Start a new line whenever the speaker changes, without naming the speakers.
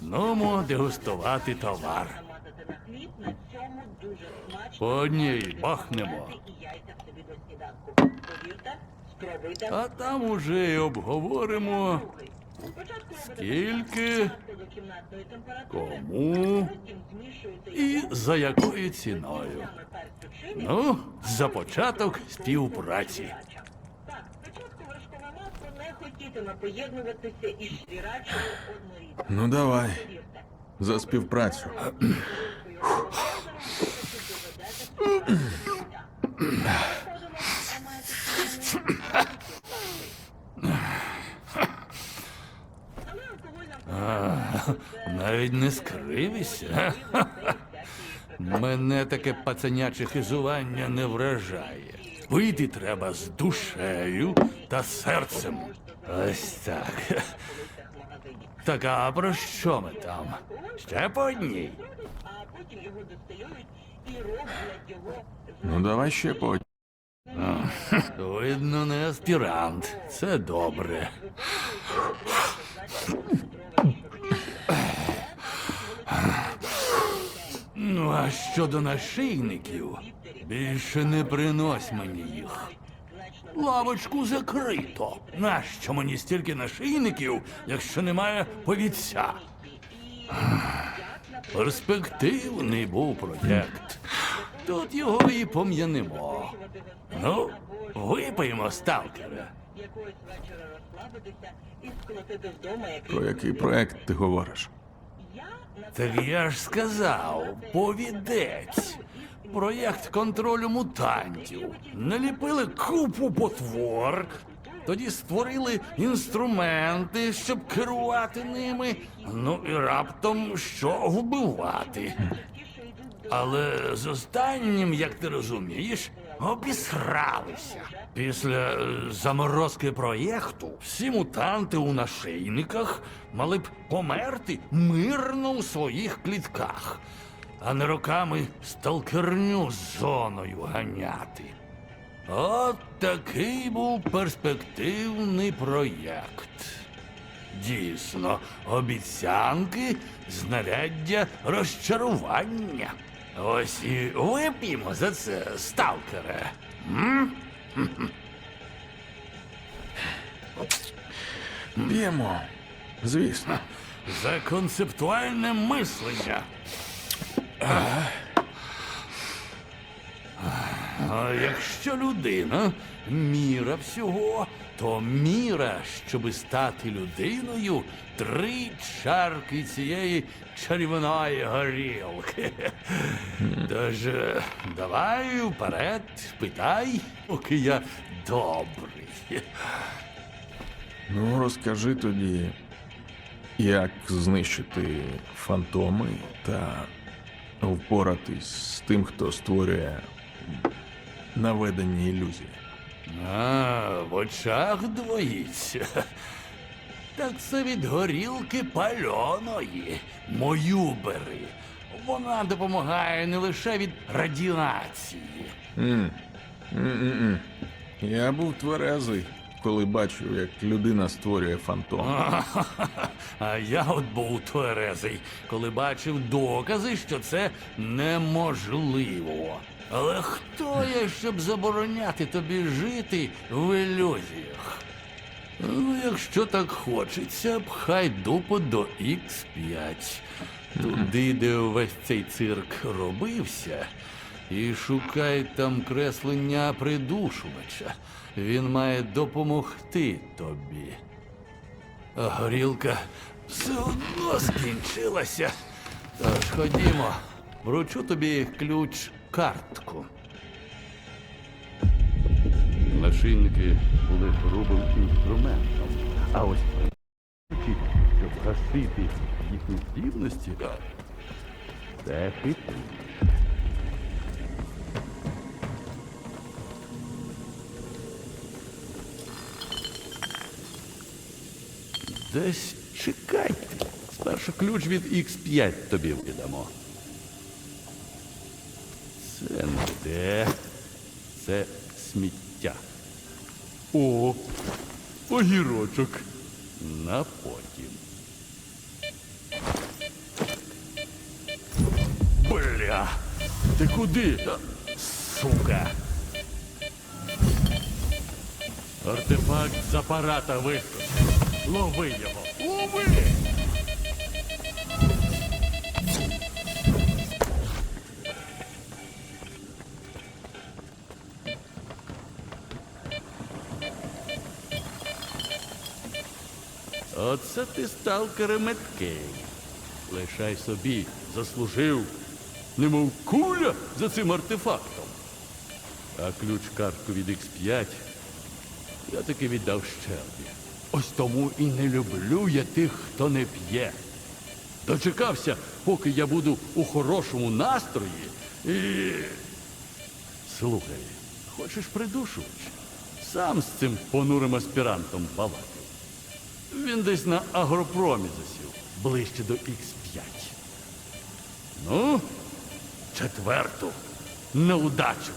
Нумо дегустувати товар. По одній бахнемо.
І.
А там уже й обговоримо. Скільки, кому і за якою ціною. Ну, за початок співпраці.
Не поєднуватися із шрірачою однорідно.
Ну давай, за співпрацю.
Навіть не скривися. Мене таке пацаняче хизування не вражає. Пити треба з душею та серцем. Ось так. Так, а про що ми там? Ще по одній.
Ну давай ще по одній.
Видно, не аспірант. Це добре. Ну, а щодо нашийників, більше не принось мені їх. Лавочку закрито. Нащо мені стільки нашийників, якщо немає повідця? Перспективний був проєкт. Тут його і пом'янемо. Ну, випиймо, сталкера.
Про який проект ти говориш?
Так я ж сказав, повідець. Проєкт контролю мутантів. Наліпили купу потвор, тоді створили інструменти, щоб керувати ними. Ну і раптом що вбивати. Але з останнім, як ти розумієш, обісралися. Після е, заморозки проєкту всі мутанти у нашийниках мали б померти мирно у своїх клітках, а не роками сталкерню з зоною ганяти. От такий був перспективний проєкт. Дійсно, обіцянки, знаряддя розчарування. Ось і вип'ємо за це, сталкере. М?
П'ємо. Звісно.
За концептуальне мислення. А якщо людина міра всього, то міра, щоби стати людиною, три чарки цієї чарівної горілки. Тож давай вперед, питай, поки я добрий.
Ну розкажи тоді, як знищити фантоми та впоратись з тим, хто створює наведення ілюзії.
А, в очах двоїться. Так це від горілки пальоної. Мою бери. Вона допомагає не лише від радіації.
М. М-м-м. Я був тверезий, коли бачив, як людина створює фантом.
А я от був тверезий, коли бачив докази, що це неможливо. Але хто я, щоб забороняти тобі жити в ілюзіях? Ну, якщо так хочеться, пхай дупу до Х5. Туди, де увесь цей цирк робився, і шукай там креслення придушувача. Він має допомогти тобі. А горілка все одно скінчилася. Тож ходімо, вручу тобі ключ картку. Нашийники були грубим інструментом. А ось щоб гасити їхні здібності, це хитрі. Десь чекайте. Спершу ключ від Х5 тобі видамо. Це не де. Це сміття. О, огірочок. На потім. Бля! Ти куди? Сука! Артефакт з апарата вискочив. Лови його. Лови! Оце ти сталкер меткий. Лишай собі, заслужив, немов куля за цим артефактом. А ключ картку від X5 я таки віддав Щелбі. Ось тому і не люблю я тих, хто не п'є. Дочекався, поки я буду у хорошому настрої. І... Слухай, хочеш придушувач? Сам з цим понурим аспірантом балакав. Він десь на агропромі засів, ближче до Х5. Ну, четверту, на удачу.